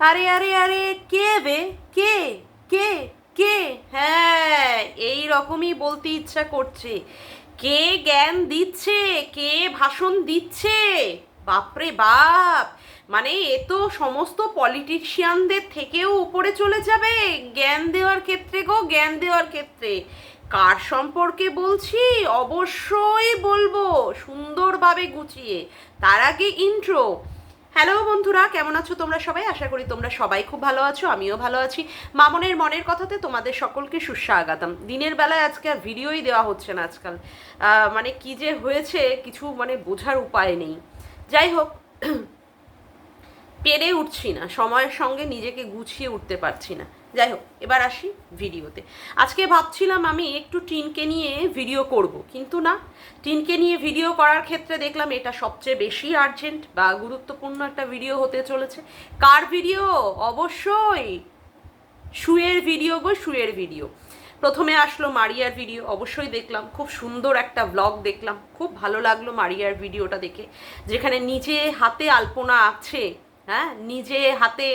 আরে আরে আরে, কে বে? কে? কে? কে? হ্যাঁ এই রকমই বলতে ইচ্ছা করছে। কে জ্ঞান দিচ্ছে? কে ভাষণ দিচ্ছে? বাপরে বাপ! মানে এ তো সমস্ত পলিটিশিয়ানদের থেকেও উপরে চলে যাবে। জ্ঞান দেওয়ার ক্ষেত্রে গো, জ্ঞান দেওয়ার ক্ষেত্রে। কার সম্পর্কে বলছি? অবশ্যই বলব। সুন্দরভাবে গুছিয়ে। তার আগে ইন্ট্রো হ্যালো বন্ধুরা, কেমন আছো তোমরা সবাই? আশা করি তোমরা সবাই খুব ভালো আছো, আমিও ভালো আছি। মামনের মনের কথাতে তোমাদের সকলকে সুস্বাগতম। দিনের বেলায় আজকে আর ভিডিওই দেওয়া হচ্ছে না আজকাল। মানে কি যে হয়েছে কিছু মানে বোঝার উপায় নেই। যাই হোক, পেরে উঠছি না, সময়ের সঙ্গে নিজেকে গুছিয়ে উঠতে পারছি না। যাই হোক, এবার আসি ভিডিওতে। আজকে ভাবছিলাম আমি একটু টিনকে নিয়ে ভিডিও করব, কিন্তু না। টিনকে নিয়ে ভিডিও করার ক্ষেত্রে দেখলাম এটা সবচেয়ে বেশি আর্জেন্ট বা গুরুত্বপূর্ণ একটা ভিডিও হতে চলেছে। কার ভিডিও? অবশ্যই শুয়ের ভিডিও গো শুয়ের ভিডিও। প্রথমে আসলো মারিয়ার ভিডিও, অবশ্যই দেখলাম। খুব সুন্দর একটা ব্লগ দেখলাম। খুব ভালো লাগল মারিয়ার ভিডিওটা দেখে, যেখানে নিজে হাতে আলপনা আছে। হ্যাঁ নিজে হাতে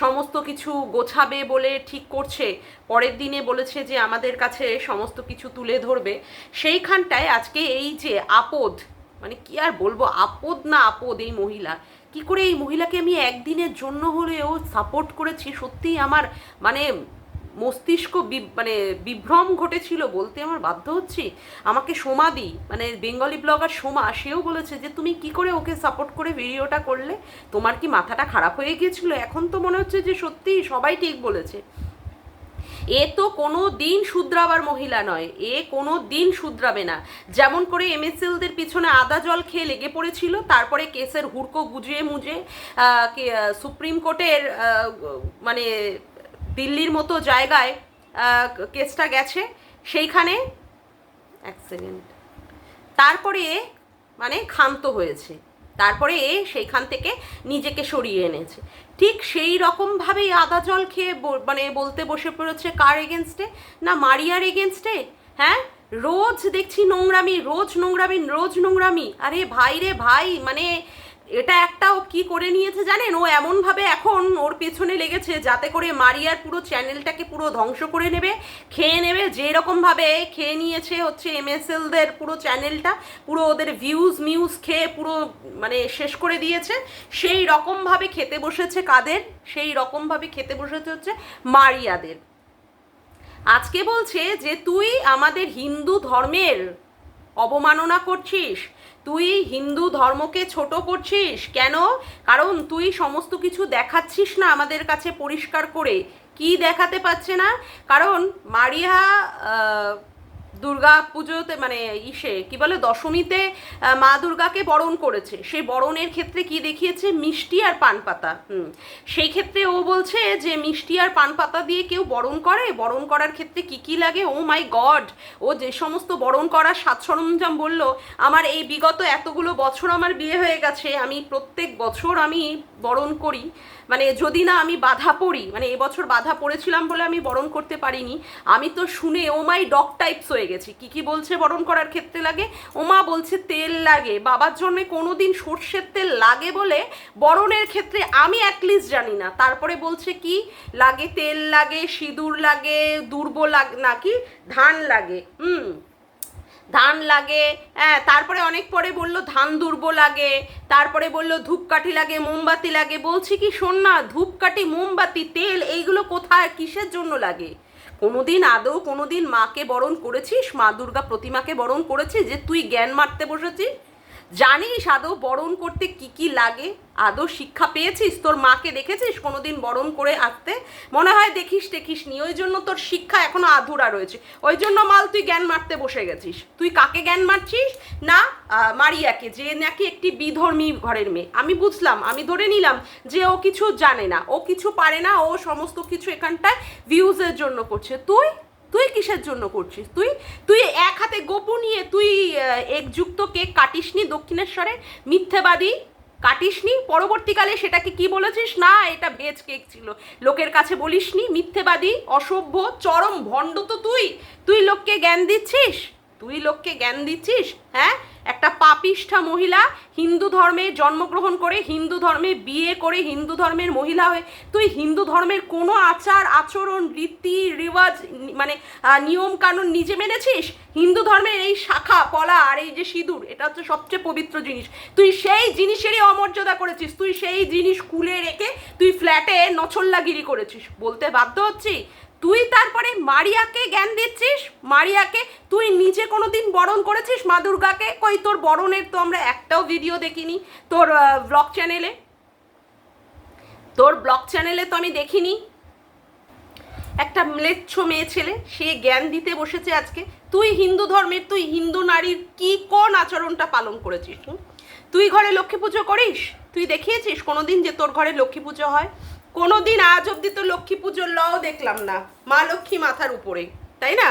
সমস্ত কিছু গোছাবে বলে ঠিক করছে, পরের দিনে বলেছে যে আমাদের কাছে সমস্ত কিছু তুলে ধরবে। সেইখানটায় আজকে এই যে আপদ মানে কি আর বলব, আপদ না আপদ এই মহিলা। কি করে এই মহিলাকে আমি একদিনের জন্য হলেও সাপোর্ট করেছি? সত্যিই আমার মানে মস্তিষ্ক মানে বিভ্রম ঘটেছিল বলতে আমার বাধ্য হচ্ছি। আমাকে সোমাদি মানে বেঙ্গলি ব্লগার সোমা, সেও বলেছে যে, তুমি কি করে ওকে সাপোর্ট করে ভিডিওটা করলে? তোমার কি মাথাটা খারাপ হয়ে গিয়েছিল? এখন তো মনে হচ্ছে যে, সত্যি সবাই ঠিক বলেছে। এ তো কোনো দিন শুধরাবার মহিলা নয়, এ কোনো দিন শুধরাবে না। যেমন করে এমএসএলদের পিছনে আদা জল খেয়ে লেগে পড়েছিল, তারপরে কেসের হুড়কো গুজিয়ে মুজে সুপ্রিম কোর্টের মানে দিল্লির মতো জায়গায় কেসটা গেছে, সেইখানে এক সেকেন্ড। তারপরে মানে ক্ষান্ত হয়েছে। তারপরে এ সেইখান থেকে নিজেকে সরিয়ে এনেছে। ঠিক সেই রকমভাবেই আদা জল খেয়ে মানে বলতে বসে পড়েছে কার এগেনস্টে না মারিয়ার এগেনস্টে হ্যাঁ? রোজ দেখছি নোংরামি, রোজ নোংরামি রোজ নোংরামি। আরে ভাই রে ভাই মানে এটা একটা ও কি করে নিয়েছে জানেন? ও এমনভাবে এখন ওর পেছনে লেগেছে যাতে করে মারিয়ার পুরো চ্যানেলটাকে পুরো ধ্বংস করে নেবে, খেয়ে নেবে, যেরকমভাবে খেয়ে নিয়েছে হচ্ছে এমএসএলদের পুরো চ্যানেলটা, পুরো ওদের ভিউজ মিউজ খেয়ে পুরো মানে শেষ করে দিয়েছে। সেই রকমভাবে খেতে বসেছে কাদের? সেই রকমভাবে খেতে বসেছে হচ্ছে মারিয়াদের। আজকে বলছে যে, তুই আমাদের হিন্দু ধর্মের অবমাননা করছিস তুই হিন্দু ধর্মকে ছোট করছিস? কেন? কারণ তুই সমস্ত কিছু দেখাচ্ছিস না আমাদের কাছে পরিষ্কার করে। কি দেখাতে পারছে না? কারণ মারিয়া দুর্গা পুজোতে মানে ইসে, কি বলে, দশমীতে মা দুর্গাকে বরণ করেছে। সেই বরণের ক্ষেত্রে কি দেখিয়েছে? মিষ্টি আর পান পাতা। হুম। সেই ক্ষেত্রে ও বলছে যে, মিষ্টি আর পান পাতা দিয়ে কেউ বরণ করে? বরণ করার ক্ষেত্রে কি কি লাগে? ও মাই গড! ও যে সমস্ত বরণ করার সাজ সরঞ্জাম বলল, আমার এই বিগত এতগুলো বছর আমার বিয়ে হয়ে গেছে। আমি প্রত্যেক বছর আমি বরণ করি। মানে যদি না আমি বাধা পড়ি মানে এবছর বাধা পড়েছিলাম বলে আমি বরণ করতে পারিনি, আমি তো শুনে ও মাই ডগ টাইপস হয়ে গেছি। কি কি বলছে বরণ করার ক্ষেত্রে লাগে? ওমা বলছে তেল লাগে। বাবার জন্মে কোনোদিন সর্ষের তেল লাগে বলে বরণের ক্ষেত্রে আমি অ্যাটলিস্ট জানি না। তারপরে বলছে কি? লাগে তেল লাগে, সিঁদুর লাগে, দুর্ব লাগ নাকি ধান লাগে। হুম। ধান লাগে হ্যাঁ তারপরে অনেক পরে বলল ধান দুর্ব লাগে, তারপরে বলল ধূপকাঠি লাগে, মোমবাতি লাগে, বলছি কি, শোন না, ধূপকাঠি, মোমবাতি, তেল, এইগুলো কোথায়, কিসের জন্য লাগে? কোনোদিন আদৌ, কোনোদিন মাকে বরণ করেছিস? মা দুর্গা প্রতিমাকে বরণ করেছিস যে তুই জ্ঞান মারতে বসেছিস? জানিস আদৌ বরণ করতে কি কি লাগে? আদৌ শিক্ষা পেয়েছিস? তোর মাকে দেখেছিস কোনোদিন বরণ করে আসতে? মনে হয় দেখিস দেখিস নি, ওই জন্য তোর শিক্ষা এখনও আধুরা রয়েছে। ওই জন্য মাল, তুই জ্ঞান মারতে বসে গেছিস। তুই কাকে জ্ঞান মারছিস? না মারিয়াকে, যে নাকি একটি বিধর্মী ঘরের মেয়ে। আমি বুঝলাম, আমি ধরে নিলাম যে ও কিছু জানে না। ও কিছু পারে না, ও সমস্ত কিছু এখানটায় ভিউজের জন্য করছে। তুই তুই কিসের জন্য করছিস? তুই তুই এক হাতে গোপু নিয়ে তুই একযুক্ত কেক কাটিসনি দক্ষিণেশ্বরে? মিথ্যেবাদী কাটিসনি? পরবর্তীকালে সেটাকে কি বলেছিস? না, এটা ভেজ কেক ছিল। লোকের কাছে বলিসনি, মিথ্যেবাদী, অসভ্য, চরম ভণ্ড তো তুই। তুই লোককে জ্ঞান দিচ্ছিস? তুই লোককে জ্ঞান দিচ্ছিস? হ্যাঁ? একটা পাপিষ্ঠা মহিলা হিন্দু ধর্মে জন্মগ্রহণ করে, হিন্দু ধর্মে বিয়ে করে, হিন্দু ধর্মের মহিলা হয়ে, তুই হিন্দু ধর্মের কোনো আচার, আচরণ, রীতি, রিওয়াজ মানে নিয়ম কানুন নিজে মেনেছিস? হিন্দু ধর্মের এই শাখা, পলা আর এই যে সিঁদুর, এটা হচ্ছে সবচেয়ে পবিত্র জিনিস। তুই সেই জিনিসেরই অমর্যাদা করেছিস, তুই সেই জিনিস কুলে রেখে তুই ফ্ল্যাটে নছল্লাগিরি করেছিস। বলতে বাধ্য হচ্ছি? তুই তারপরে মারিয়াকে জ্ঞান দিচ্ছিস? মারিয়াকে তুই নিজে কোনোদিন বরণ করেছিস? মা দুর্গাকে? কই, তোর বরণের তো আমরা একটাও ভিডিও দেখিনি। তোর ব্লগ চ্যানেলে তোর ব্লগ চ্যানেলে তো আমি দেখিনি। একটা ম্লেচ্ছ মেয়ে ছেলে, সে জ্ঞান দিতে বসেছে আজকে। তুই হিন্দু ধর্মের, তুই হিন্দু নারীর কি কোন আচরণটা পালন করেছিস? তুই ঘরে লক্ষ্মী পুজো করিস? তুই দেখিয়েছিস কোনোদিন যে তোর ঘরে লক্ষ্মী পুজো হয়? কোনোদিন আজ অব্দি তো লক্ষ্মী পুজোর লও দেখলাম না, মা লক্ষ্মী মাথার উপরে, তাই না?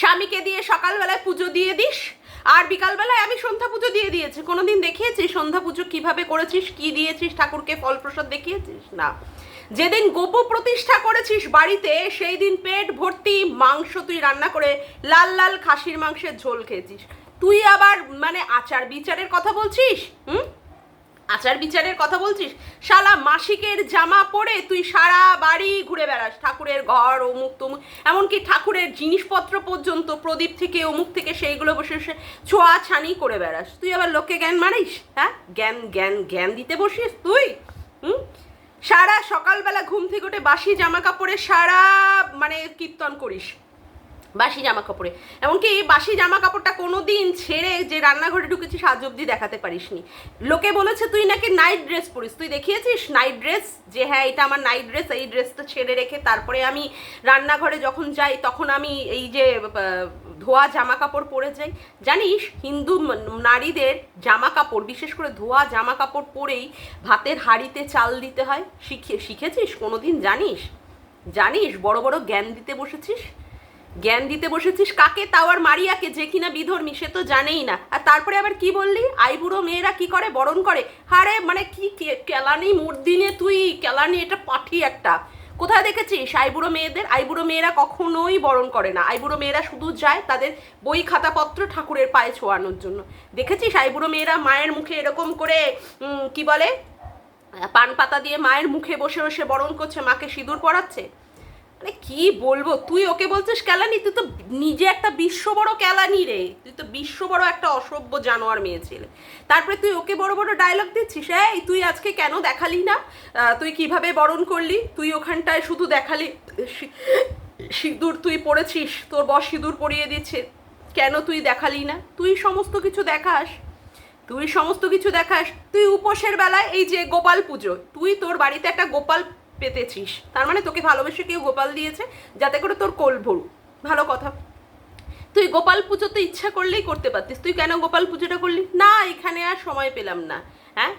স্বামীকে দিয়ে সকালবেলায় পুজো দিয়ে দিস, আর বিকালবেলায় আমি সন্ধ্যা পুজো দিয়ে দিয়েছি। কোনোদিন দেখিয়েছিস সন্ধ্যা পুজো কীভাবে করেছিস, কি দিয়েছিস, ঠাকুরকে ফল প্রসাদ দেখিয়েছিস? না। যেদিন গোপ প্রতিষ্ঠা করেছিস বাড়িতে, সেই দিন পেট ভর্তি মাংস তুই রান্না করে লাল লাল খাসির মাংসের ঝোল খেয়েছিস। তুই আবার মানে আচার বিচারের কথা বলছিস? হুম? আচার বিচারের কথা বলছিস? শালা মাসিকের জামা পরে তুই সারা বাড়ি ঘুরে বেড়াস। ঠাকুরের ঘর, অমুক তমুক। এমনকি ঠাকুরের জিনিসপত্র পর্যন্ত প্রদীপ থেকে, অমুক থেকে সেইগুলো বসে বসে ছোঁয়া ছানি করে বেড়াস। তুই আবার লোককে জ্ঞান মারিস? হ্যাঁ? জ্ঞান জ্ঞান জ্ঞান দিতে বসিস তুই? হুম? সারা সকালবেলা ঘুম থেকে উঠে বাসি জামা কাপড়ে সারা মানে কীর্তন করিস। বাসি জামা কাপড়ে এমনকি এই বাসি জামা কাপড়টা কোনো দিন ছেড়ে যে রান্নাঘরে ঢুকেছিস আজ অব্দি দেখাতে পারিসনি। লোকে বলেছে, তুই নাকি নাইট ড্রেস পরিস। তুই দেখিয়েছিস নাইট ড্রেস যে হ্যাঁ এটা আমার নাইট ড্রেস এই ড্রেসটা ছেড়ে রেখে তারপরে আমি রান্নাঘরে যখন যাই, তখন আমি এই যে ধোয়া জামা কাপড় পরে যাই। জানিস, হিন্দু নারীদের জামা কাপড় বিশেষ করে ধোয়া জামা কাপড় পরেই ভাতের হাঁড়িতে চাল দিতে হয়। শিখে, শিখেছিস কোনোদিন? জানিস? জানিস, বড় বড় জ্ঞান দিতে বসেছিস? জ্ঞান দিতে বসেছিস কাকে? তাও আর মারিয়াকে, যে কিনা বিধর্মী, সে তো জানেই না। আর তারপরে আবার কি বললি? আইবুড়ো মেয়েরা কি করে? বরণ করে? হারে মানে কি কেলানি মুরদিনে তুই, কেলানি এটা পাঠি একটা। কোথায় দেখেছিস? আইবুড়ো মেয়েদের? আইবুড়ো মেয়েরা কখনোই বরণ করে না। আইবুড়ো মেয়েরা শুধু যায় তাদের বই খাতাপত্র ঠাকুরের পায়ে ছোঁয়ানোর জন্য। দেখেছিস? আইবুড়ো মেয়েরা মায়ের মুখে এরকম করে কি বলে? পান পাতা দিয়ে মায়ের মুখে বসে বসে বরণ করছে, মাকে সিঁদুর পরাচ্ছে? মানে কি বলব? তুই ওকে বলছিস কেলানি? তুই তো নিজে একটা বিশ্ব বড় কেলানি রে। তুই তো বিশ্ব বড় একটা অসভ্য জানোয়ার মেয়ে ছেলে। তারপরে তুই ওকে বড় বড় ডায়লগ দিচ্ছিস? এই, তুই আজকে কেন দেখালি না? তুই কীভাবে বরণ করলি? তুই ওখানটায় শুধু দেখালি সিঁদুর তুই পড়েছিস তোর বস সিঁদুর পরিয়ে দিচ্ছে। কেন তুই দেখালি না? তুই সমস্ত কিছু দেখাস। তুই সমস্ত কিছু দেখাস। তুই উপোসের বেলায় এই যে গোপাল পুজো, তুই তোর বাড়িতে একটা গোপাল পেতেছিস। তার মানে তোকে ভালোবেসে কেউ গোপাল দিয়েছে, যাতে করে তোর কোল ভরু। ভালো কথা। তুই গোপাল পুজো তো ইচ্ছা করলেই করতে পারতিস। তুই কেন গোপাল পুজোটা করলি? না, এখানে আর সময় পেলাম না। হ্যাঁ?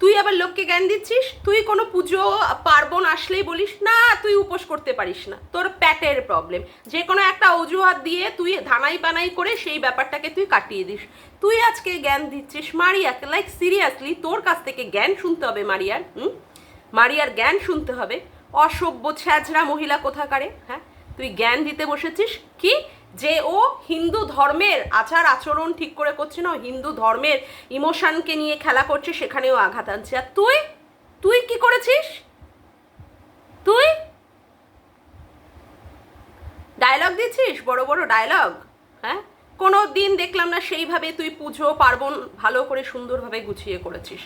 তুই আবার লোককে জ্ঞান দিচ্ছিস? তুই কোনো পুজো পার্বণ আসলেই বলিস, না, তুই উপোস করতে পারিস না। তোর প্যাটের প্রবলেম যে কোনো একটা অজুহাত দিয়ে তুই ধানাই পানাই করে সেই ব্যাপারটাকে তুই কাটিয়ে দিস। তুই আজকে জ্ঞান দিচ্ছিস, মারিয়াকে। লাইক সিরিয়াসলি তোর কাছ থেকে জ্ঞান শুনতে হবে, মারিয়ার, হুম? মারিয়ার জ্ঞান শুনতে হবে। অসভ্য ছ্যাঁচড়া মহিলা কোথাকারে? হ্যাঁ? তুই জ্ঞান দিতে বসেছিস? কি? যে ও হিন্দু ধর্মের আচার আচরণ ঠিক করে করছে না হিন্দু ধর্মের ইমোশনকে নিয়ে খেলা করছে, সেখানেও আঘাত আনছে। আর তুই? তুই কি করেছিস? তুই? ডায়লগ দিচ্ছিস? বড় বড় ডায়লগ হ্যাঁ? কোনো দিন দেখলাম না সেইভাবে তুই পুজো, পার্বণ ভালো করে সুন্দরভাবে গুছিয়ে করেছিস।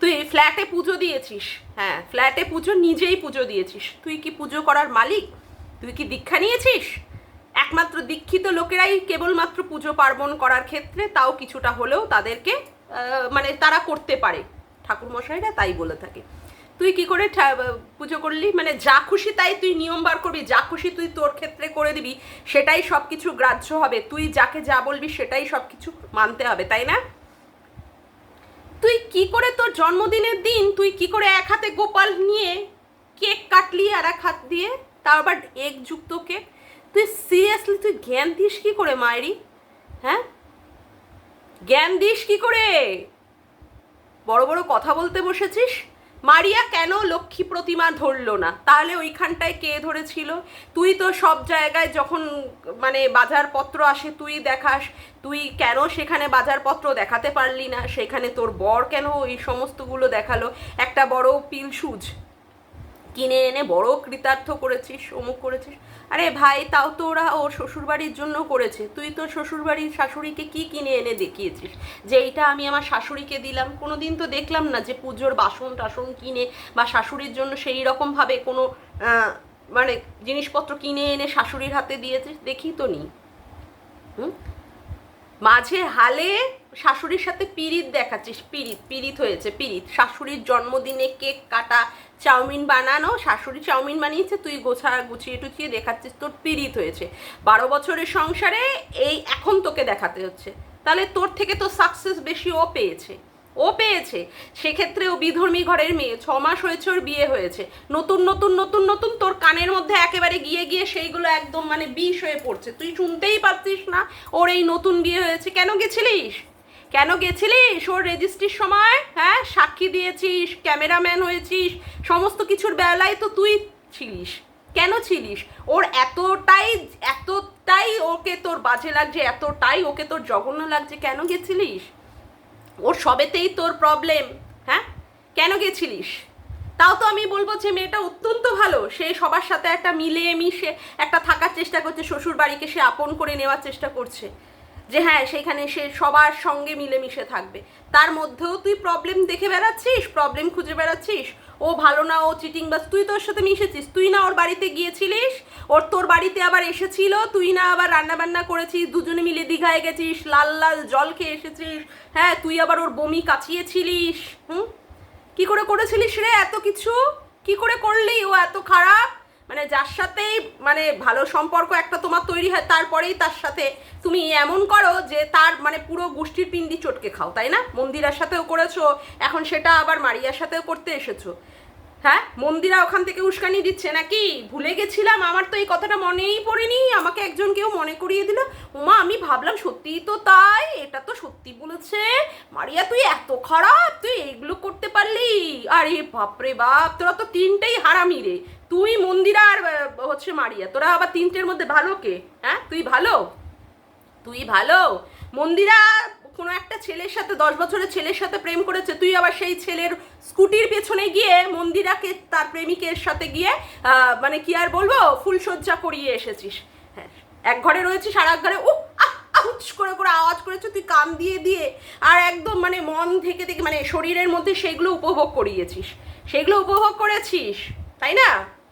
তুই ফ্ল্যাটে পুজো দিয়েছিস। হ্যাঁ ফ্ল্যাটে পুজো নিজেই পুজো দিয়েছিস। তুই কি পুজো করার মালিক? তুই কি দীক্ষা নিয়েছিস? একমাত্র দীক্ষিত লোকেরাই কেবলমাত্র পুজো পার্বণ করার ক্ষেত্রে তাও কিছুটা হলেও তাদেরকে মানে তারা করতে পারে। ঠাকুরমশাইরা তাই বলে থাকে। তুই কি করে পুজো করলি? মানে যা খুশি তাই তুই নিয়ম বার করবি, যা খুশি তুই তোর ক্ষেত্রে করে দিবি, সেটাই সব কিছু গ্রাহ্য হবে। তুই যাকে যা বলবি সেটাই সব কিছু মানতে হবে, তাই না? তুই কি করে তোর জন্মদিনের দিন তুই কি করে এক হাতে গোপাল নিয়ে কেক কাটলি আর এক হাত দিয়ে? তার আবার এক যুক্ত কেক। তুই সিরিয়াসলি তুই জ্ঞান দিস কি করে মায়েরি হ্যাঁ? জ্ঞান দিস কি করে? বড় বড় কথা বলতে বসেছিস? মারিয়া কেন লক্ষ্মী প্রতিমা ধরলো না? তাহলে ওইখানটায় কে ধরেছিল? তুই তো সব জায়গায় যখন মানে বাজারপত্র আসে, তুই দেখাস। তুই কেন সেখানে বাজারপত্র দেখাতে পারলি না? সেখানে তোর বর কেন ওই সমস্তগুলো দেখাল? একটা বড় পিল সুজ কিনে এনে বড় কৃতার্থ করেছিস, অমুক করেছিস। আরে ভাই, তাও তো ওরা ওর শ্বশুরবাড়ির জন্য করেছে। তুই তোর শ্বশুরবাড়ির শাশুড়িকে কি কিনে এনে দেখিয়েছিস? যে এইটা আমি আমার শাশুড়িকে দিলাম। কোনো দিন তো দেখলাম না যে পুজোর বাসন টাসন কিনে বা শাশুড়ির জন্য সেই রকমভাবে কোনো মানে জিনিসপত্র কিনে এনে শাশুড়ির হাতে দিয়েছিস দেখি তো নি। হুম? মাঝে হালে শাশুড়ির সাথে পিরিত দেখাচ্ছিস পিরিত পিরিত হয়েছে পিরিত শাশুড়ির জন্মদিনে কেক কাটা চাউমিন বানানো, শাশুড়ি চাউমিন বানিয়েছে, তুই গোছা, গুছিয়ে টুছিয়ে দেখাচ্ছিস, তোর পিরিত হয়েছে। বারো বছরের সংসারে এই এখন তোকে দেখাতে হচ্ছে। তাহলে তোর থেকে তো সাকসেস বেশি ও পেয়েছে। ও পেয়েছে। সেক্ষেত্রে ও বিধর্মী ঘরের মেয়ে, ছ মাস হয়েছে ওর বিয়ে হয়েছে। নতুন নতুন নতুন নতুন তোর কানের মধ্যে একেবারে গিয়ে গিয়ে সেইগুলো একদম মানে বিষ হয়ে পড়ছে। তুই শুনতেই পারছিস না, ওর এই নতুন বিয়ে হয়েছে। কেন গেছিলিস? কেন গেছিলিস ওর রেজিস্ট্রির সময় হ্যাঁ? সাক্ষী দিয়েছিস ক্যামেরাম্যান হয়েছিস, সমস্ত কিছুর বেলায় তো তুই ছিলিস। কেন ছিলিস? ওর এতটাই এতটাই ওকে তোর বাজে লাগছে, এতটাই ওকে তোর জঘন্য লাগছে, কেন গেছিলিস? ওর সবেতেই তোর প্রবলেম হ্যাঁ? কেন গেছিলিস? তাও তো আমি বলব যে মেয়েটা অত্যন্ত ভালো। সে সবার সাথে একটা মিলে মিশে একটা থাকার চেষ্টা করছে শ্বশুর বাড়িকে সে আপন করে নেওয়ার চেষ্টা করছে। যে হ্যাঁ সেইখানে সে সবার সঙ্গে মিলেমিশে থাকবে। তার মধ্যেও তুই প্রবলেম দেখে বেড়াচ্ছিস প্রবলেম খুঁজে বেড়াচ্ছিস। ও ভালো না, ও চিটিং বাস তুই তোর সাথে মিশেছিস। তুই না ওর বাড়িতে গিয়েছিলিস, ওর তোর বাড়িতে আবার এসেছিল, তুই না আবার রান্না বান্না করেছিস, দুজনে মিলে দীঘায় গেছিস, লাল লাল জল খেয়ে এসেছিস হ্যাঁ তুই আবার ওর বমি কাচিয়েছিলিস, হুম? কি করে করেছিলিস রে এত কিছু? কি করে করলি? ও এত খারাপ? মানে যার সাথেই মানে ভালো সম্পর্ক একটা তোমার তৈরি হয়, তারপরেই তার সাথে তুমি এমন করো যে তার মানে পুরো গোষ্ঠীর পিন্ডি চটকে খাও, তাই না? মন্দিরার সাথেও করেছ, এখন সেটা আবার মারিয়ার সাথেও করতে এসেছ। হ্যাঁ মন্দিরা ওখান থেকে উস্কানি দিচ্ছে নাকি? ভুলে গেছিলাম, আমার তো এই কথাটা মনেই পড়েনি। আমাকে একজন কেউ মনে করিয়ে দিল উমা আমি ভাবলাম সত্যিই তো তাই, এটা তো সত্যি বলেছে। মারিয়া, তুই এত খারাপ, তুই এগুলো করতে পারলি? আরে বাপরে বাপ, তোরা তো তিনটেই হারামি রে। তুই মন্দিরা আর হচ্ছে মারিয়া, তোরা আবার তিনটের মধ্যে ভালো কে? হ্যাঁ তুই ভালো? তুই ভালো? মন্দিরা কোনো একটা ছেলের সাথে, দশ বছরের ছেলের সাথে প্রেম করেছে, তুই আবার সেই ছেলের স্কুটির পেছনে গিয়ে মন্দিরাকে, তার প্রেমিকের সাথে গিয়ে মানে কি আর বলব ফুলসজ্জা করিয়ে এসেছিস। হ্যাঁ এক ঘরে রয়েছিস, আর এক ঘরে ও আউচ করে করে আওয়াজ করেছে, তুই কান দিয়ে দিয়ে, আর একদম মানে মন থেকে থেকে মানে শরীরের মধ্যে সেগুলো উপভোগ করিয়েছিস। সেগুলো উপভোগ করেছিস, তাই না?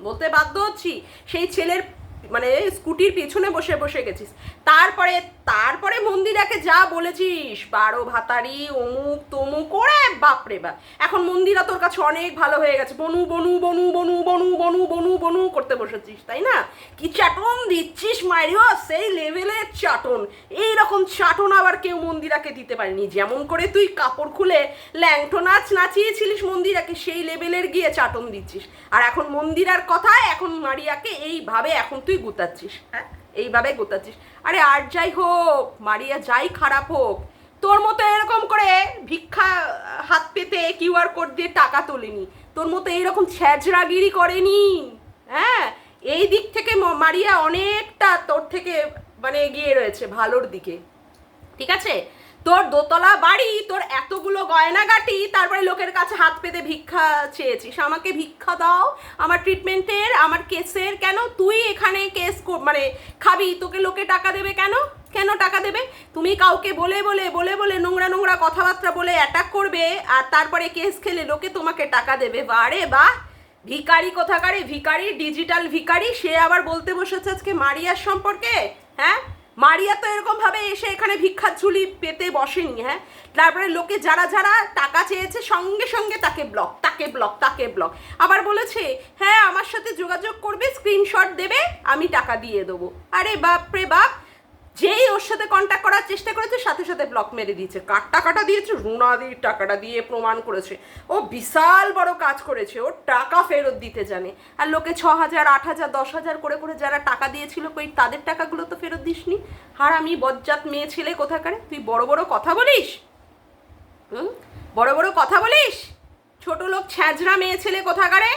বলতে বাধ্য হচ্ছি, সেই ছেলের মানে স্কুটির পেছনে বসে বসে গেছিস। তারপরে তারপরে মন্দিরাকে যা বলেছিস, বারো ভাতারি, অমুক তমুক করে বাপরে বাপ। এখন মন্দিরা তোর কাছে অনেক ভালো হয়ে গেছে। বনু বনু বনু বনু বনু বনু বনু বনু করতে বসেছিস, তাই না? কি চাটন দিচ্ছিস মারিও সেই লেভেলের চাটন। এই রকম চাটন আবার কেউ মন্দিরাকে দিতে পারেনি। যেমন করে তুই কাপড় খুলে ল্যাংটো নাচ নাচিয়েছিলিস মন্দিরাকে, সেই লেভেলের গিয়ে চাটন দিচ্ছিস। আর এখন মন্দিরার কথায়, এখন মারিয়াকে এইভাবে এখন তুই গুতাচ্ছিস হ্যাঁ? এইভাবে গোতাচ্ছিস। আরে আর যাই হোক, মারিয়া যাই খারাপ হোক, তোর মতো এরকম করে ভিক্ষা হাত পেতে কিউআর কোড দিয়ে টাকা তোলেনি, তোর মতো এইরকম ছ্যাঁচড়াগিরি করেনি হ্যাঁ? এই দিক থেকে মারিয়া অনেকটা তোর থেকে মানে এগিয়ে রয়েছে, ভালোর দিকে। ঠিক আছে? তোর দোতলা বাড়ি, তোর এতগুলো গয়নাগাটি তারপরে লোকের কাছে হাত পেতে ভিক্ষা চেয়েছিস। আমাকে ভিক্ষা দাও, আমার ট্রিটমেন্টের আমার কেসের কেন তুই এখানে কেস মানে খাবি? তোকে লোকে টাকা দেবে কেন? কেন টাকা দেবে? তুমি কাউকে বলে বলে বলে বলে নোংরা নোংরা কথাবার্তা বলে অ্যাটাক করবে, আর তারপরে কেস খেলে লোকে তোমাকে টাকা দেবে। বারে বাহ ভিকারি কোথাকারে? ভিকারি ডিজিটাল ভিকারি সে আবার বলতে বসেছে আজকে মারিয়ার সম্পর্কে হ্যাঁ? মারিয়া তো এরকম ভাবে এসে এখানে ভিক্ষার ঝুলি পেতে বসেনি হ্যাঁ? তারপরে লোকে যারা যারা টাকা চেয়েছে সঙ্গে সঙ্গে তাকে ব্লক তাকে ব্লক তাকে ব্লক আবার বলেছে হ্যাঁ আমার সাথে যোগাযোগ করবে স্ক্রিনশট দেবে, আমি টাকা দিয়ে দেবো। আরে বাপ রে বাপ! যেই ওর সাথে কন্ট্যাক্ট করার চেষ্টা করেছে, সাথে সাথে ব্লক মেরে দিয়েছে। কার টাকাটা দিয়েছে রুনাদির টাকাটা দিয়ে প্রমাণ করেছে। ও বিশাল বড় কাজ করেছে ও টাকা ফেরত দিতে জানে। আর লোকে ছ হাজার আট হাজার দশ হাজার করে করে যারা টাকা দিয়েছিল, কই তাদের টাকাগুলো তো ফেরত দিসনি? আর আমি বজ্জাত মেয়ে ছেলে কোথাকারে? তুই বড় বড় কথা বলিস? হুম? বড় বড় কথা বলিস? ছোট লোক ছ্যাঁচড়া মেয়ে ছেলে কোথাকারে?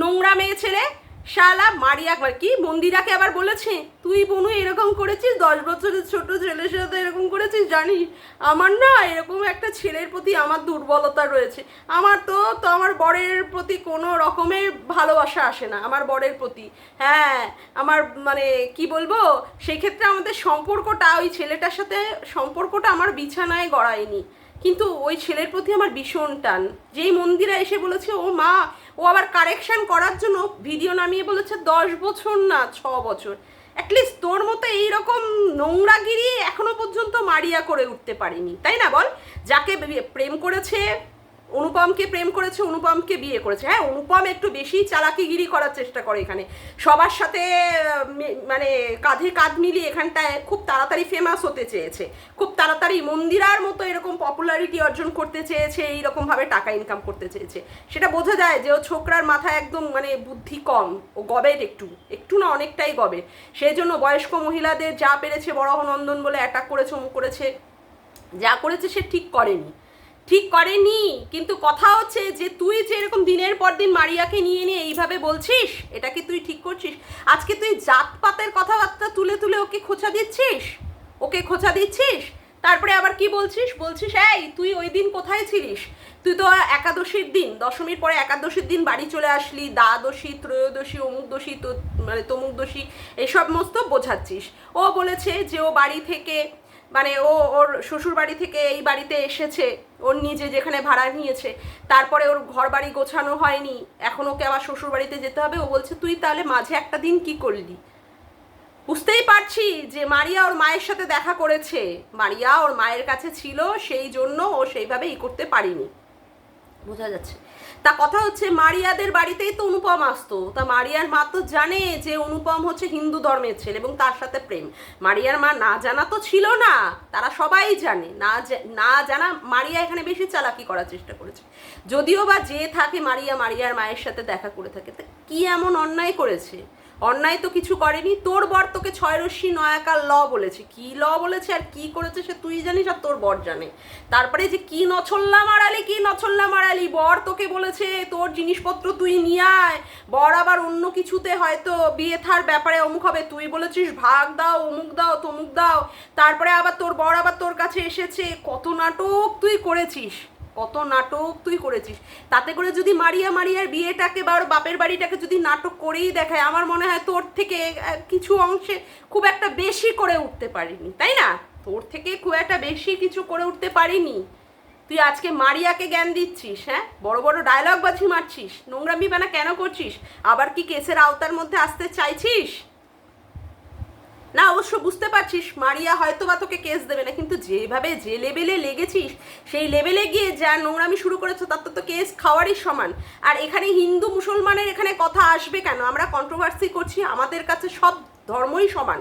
নোংরা মেয়ে ছেলে? শালা মারিয়া একবার। কি? মন্দিরাকে আবার বলেছে? তুই বনু, এরকম করেছিস? দশ বছরের ছোট ছেলের সাথে এরকম করেছিস, জানিস? আমার না এরকম একটা ছেলের প্রতি আমার দুর্বলতা রয়েছে। আমার তো তো আমার বরের প্রতি কোনো রকমের ভালোবাসা আসে না, আমার বরের প্রতি। হ্যাঁ আমার মানে কি বলব? সেক্ষেত্রে আমাদের সম্পর্কটা, ওই ছেলেটার সাথে সম্পর্কটা আমার বিছানায় গড়ায়নি। কিন্তু ওই ছেলের প্রতি আমার ভীষণ টান। যেই মন্দিরা এসে বলেছে, ও মা, ও আবার কারেকশন করার জন্য ভিডিও নামিয়ে বলেছে, দশ বছর না, ছ বছর। অ্যাটলিস্ট তোর মতো এইরকম নোংরাগিরি এখনও পর্যন্ত মারিয়া করে উঠতে পারিনি। তাই না বল? যাকে প্রেম করেছে অনুপমকে প্রেম করেছে, অনুপমকে বিয়ে করেছে। হ্যাঁ অনুপম একটু বেশি চালাকিগিরি করার চেষ্টা করে এখানে। সবার সাথে মানে কাঁধে কাঁধ মিলিয়ে এখানটায় খুব তাড়াতাড়ি ফেমাস হতে চেয়েছে। খুব তাড়াতাড়ি মন্দিরার মতো এরকম পপুলারিটি অর্জন করতে চেয়েছে এইরকমভাবে টাকা ইনকাম করতে চেয়েছে। সেটা বোঝা যায় যে ও ছোকরার মাথা একদম মানে বুদ্ধি কম। ও গবের একটু একটু না অনেকটাই গবের সেই জন্য বয়স্ক মহিলাদের যা পেরেছে বড় নন্দন বলে অ্যাটাক করেছে, অমুক করেছে। যা করেছে সে ঠিক করেনি। ঠিক করেনি। কিন্তু কথা হচ্ছে যে তুই যে এরকম দিনের পর দিন মারিয়াকে নিয়ে নিয়ে এইভাবে বলছিস, এটা কি তুই ঠিক করছিস? আজকে তুই জাতপাতের কথাবার্তা তুলে তুলে ওকে খোঁচা দিচ্ছিস? ওকে খোঁচা দিচ্ছিস? তারপরে আবার কি বলছিস? বলছিস, এই, তুই ওই দিন কোথায় ছিলিস? তুই তো একাদশীর দিন, দশমীর পরে একাদশীর দিন বাড়ি চলে আসলি, দ্বাদশী, ত্রয়োদশী, অমুক দোষী তো মানে তমুক দোষী এইসব মস্ত বোঝাচ্ছিস। ও বলেছে যে ও বাড়ি থেকে মানে ও, ওর শ্বশুর বাড়ি থেকে এই বাড়িতে এসেছে, ওর নিজে যেখানে ভাড়া নিয়েছে, তারপরে ওর ঘর বাড়ি গোছানো হয়নি, এখন ওকে আবার শ্বশুর বাড়িতে যেতে হবে, ও বলছে, তুই তাহলে মাঝে একটা দিন কি করলি? বুঝতেই পারছি যে মারিয়া ওর মায়ের সাথে দেখা করেছে, মারিয়া ওর মায়ের কাছে ছিল, সেই জন্য ও সেইভাবে ই করতে পারিনি। বোঝা যাচ্ছে। তা কথা হচ্ছে, মারিয়াদের বাড়িতেই তো অনুপম আসতো। তা মারিয়ার মা তো জানে যে অনুপম হচ্ছে হিন্দু ধর্মের ছেলে এবং তার সাথে প্রেম। মারিয়ার মা না জানা তো ছিল না, তারা সবাই জানে। না না জানা মারিয়া এখানে বেশি চালাকি করার চেষ্টা করেছে। যদিও বা যে থাকে মারিয়া, মারিয়ার মায়ের সাথে দেখা করে থাকে। তা কি এমন অন্যায় করেছে? অন্যায় তো কিছু করেনি, তোর বর তোকে ছয় রশ্মি নয়াকার ল বলেছে। কি ল বলেছে আর কি করেছে সে তুই জানিস আর তোর বর জানে। তারপরে যে কি নছল্লা মারালি, কি নছল্লা মারালি, বর তোকে বলেছে, তোর জিনিসপত্র তুই নিয়ে আয়। বর আবার অন্য কিছুতে হয়তো বিয়ে থার ব্যাপারে অমুক হবে, তুই বলেছিস ভাগ দাও, অমুক দাও, তমুক দাও। তারপরে আবার তোর বর আবার তোর কাছে এসেছে, কত নাটক তুই করেছিস। কত নাটক তুই করেছিস। তাতে করে যদি মারিয়া মারিয়ার বিয়েটাকে বা বাপের বাড়িটাকে যদি নাটক করেই দেখায়, আমার মনে হয় তোর থেকে কিছু অংশে খুব একটা বেশি করে উঠতে পারিনি, তাই না? তোর থেকে খুব একটা বেশি কিছু করে উঠতে পারিনি। তুই আজকে মারিয়াকে জ্ঞান দিচ্ছিস হ্যাঁ? বড় বড় ডায়লগ বাজি মারছিস, নোংরামি বানা কেন করছিস? আবার কি কেসের আওতার মধ্যে আসতে চাইছিস? না, অবশ্য বুঝতে পারছিস, মারিয়া হয়তো বা তোকে কেস দেবে না, কিন্তু যেভাবে যে লেভেলে লেগেছিস, সেই লেভেলে গিয়ে যা নোংরামি শুরু করেছ, তার তো কেস খাওয়ারই সমান। আর এখানে হিন্দু মুসলমানের এখানে কথা আসবে কেন? আমরা কন্ট্রোভার্সি করছি, আমাদের কাছে সব ধর্মই সমান।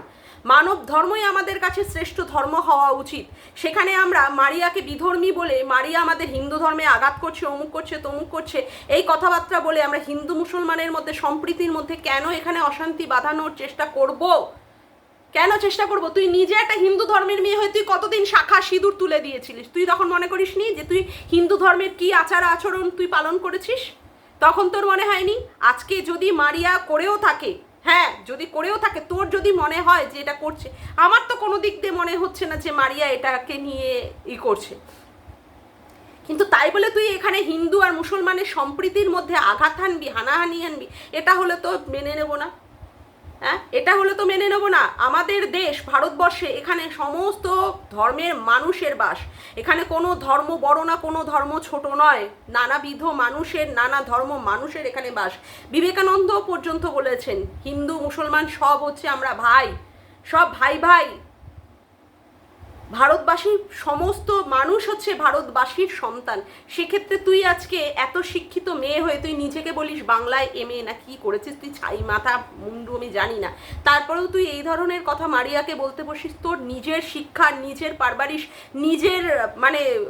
মানব ধর্মই আমাদের কাছে শ্রেষ্ঠ ধর্ম হওয়া উচিত। সেখানে আমরা মারিয়াকে বিধর্মী বলে, মারিয়া আমাদের হিন্দু ধর্মে আঘাত করছে, অমুক করছে, তমুক করছে, এই কথাবার্তা বলে আমরা হিন্দু মুসলমানের মধ্যে, সম্প্রীতির মধ্যে কেন এখানে অশান্তি বাঁধানোর চেষ্টা করব? কেন চেষ্টা করব? তুই নিজে একটা হিন্দু ধর্মের মেয়ে হয়ে তুই কতদিন শাখা সিঁদুর তুলে দিয়েছিলিস? তুই তখন মনে করিস নি যে তুই হিন্দু ধর্মের কি আচার আচরণ তুই পালন করেছিস? তখন তোর মনে হয়নি? আজকে যদি মারিয়া করেও থাকে হ্যাঁ যদি করেও থাকে, তোর যদি মনে হয় যে এটা করছে, আমার তো কোনো দিক দিয়ে মনে হচ্ছে না যে মারিয়া এটাকে নিয়ে ই করছে। কিন্তু তাই বলে তুই এখানে হিন্দু আর মুসলমানের সম্প্রীতির মধ্যে আঘাত আনবি, হানাহানি আনবি, এটা হলে তো মেনে নেব না। হ্যাঁ? এটা হলে তো মেনে নেব না। আমাদের দেশ, ভারতবর্ষে এখানে সমস্ত ধর্মের মানুষের বাস। এখানে কোনো ধর্ম বড় না, কোনো ধর্ম ছোট নয়। নানাবিধ মানুষের, নানা ধর্ম মানুষের এখানে বাস। বিবেকানন্দ পর্যন্ত বলেছেন, হিন্দু, মুসলমান সব হচ্ছে আমরা ভাই। সব ভাই ভাই ভারতবাসীর সমস্ত মানুষ হচ্ছে ভারতবাসীর সন্তান। সেক্ষেত্রে তুই আজকে এত শিক্ষিত মেয়ে হয়ে তুই নিজেকে বলিস বাংলায় এম না কি করেছিস? তুই ছাই মাথা মুন্ডু আমি জানি না। তারপরেও তুই এই ধরনের কথা মারিয়াকে বলতে বসিস, তোর নিজের শিক্ষা, নিজের পারবারিশ, নিজের মানে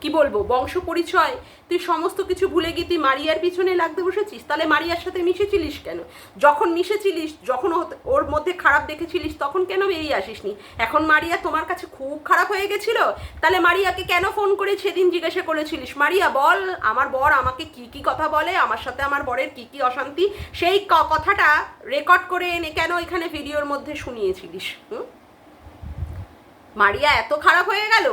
কি বলব, বংশ পরিচয়, তুই সমস্ত কিছু ভুলে গিয়ে তুই মারিয়ার পিছনে লাগতে বসেছিস? তাহলে মারিয়ার সাথে মিশেছিলিস কেন? যখন মিশেছিলিস, যখন ওর মধ্যে খারাপ দেখেছিলিস, তখন কেন বেরিয়ে আসিসনি? এখন মারিয়া তোমার কাছে খুব খারাপ হয়ে গেছিল? তাহলে মারিয়াকে কেন ফোন করে সেদিন জিজ্ঞাসা করেছিলিস? মারিয়া, বল, আমার বর আমাকে কি কি কথা বলে, আমার সাথে আমার বরের কি কি অশান্তি? সেই কথাটা রেকর্ড করে এনে কেন এখানে ভিডিওর মধ্যে শুনিয়েছিলিস? হুম? মারিয়া, এত খারাপ হয়ে গেল?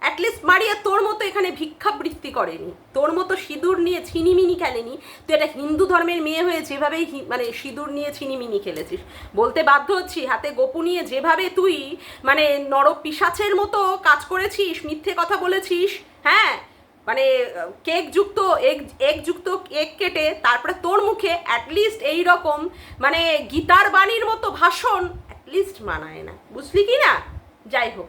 অ্যাটলিস্ট মারিয়া তোর মতো এখানে ভিক্ষাবৃত্তি করেনি। তোর মতো সিঁদুর নিয়ে ছিনিমিনি খেলেনি। তুই একটা হিন্দু ধর্মের মেয়ে হয়ে যেভাবেই হি- মানে সিঁদুর নিয়ে ছিনিমিনি খেলেছিস। বলতে বাধ্য হচ্ছি, হাতে গোপু নিয়ে যেভাবে তুই মানে নর পিসাচের মতো কাজ করেছিস, মিথ্যে কথা বলেছিস হ্যাঁ? মানে কেক যুক্ত এগ এগ যুক্ত কেক কেটে তারপরে তোর মুখে অ্যাটলিস্ট এই রকম মানে গীতার বাণীর মতো ভাষণ অ্যাটলিস্ট মানায় না। বুঝলি কি না? যাই হোক।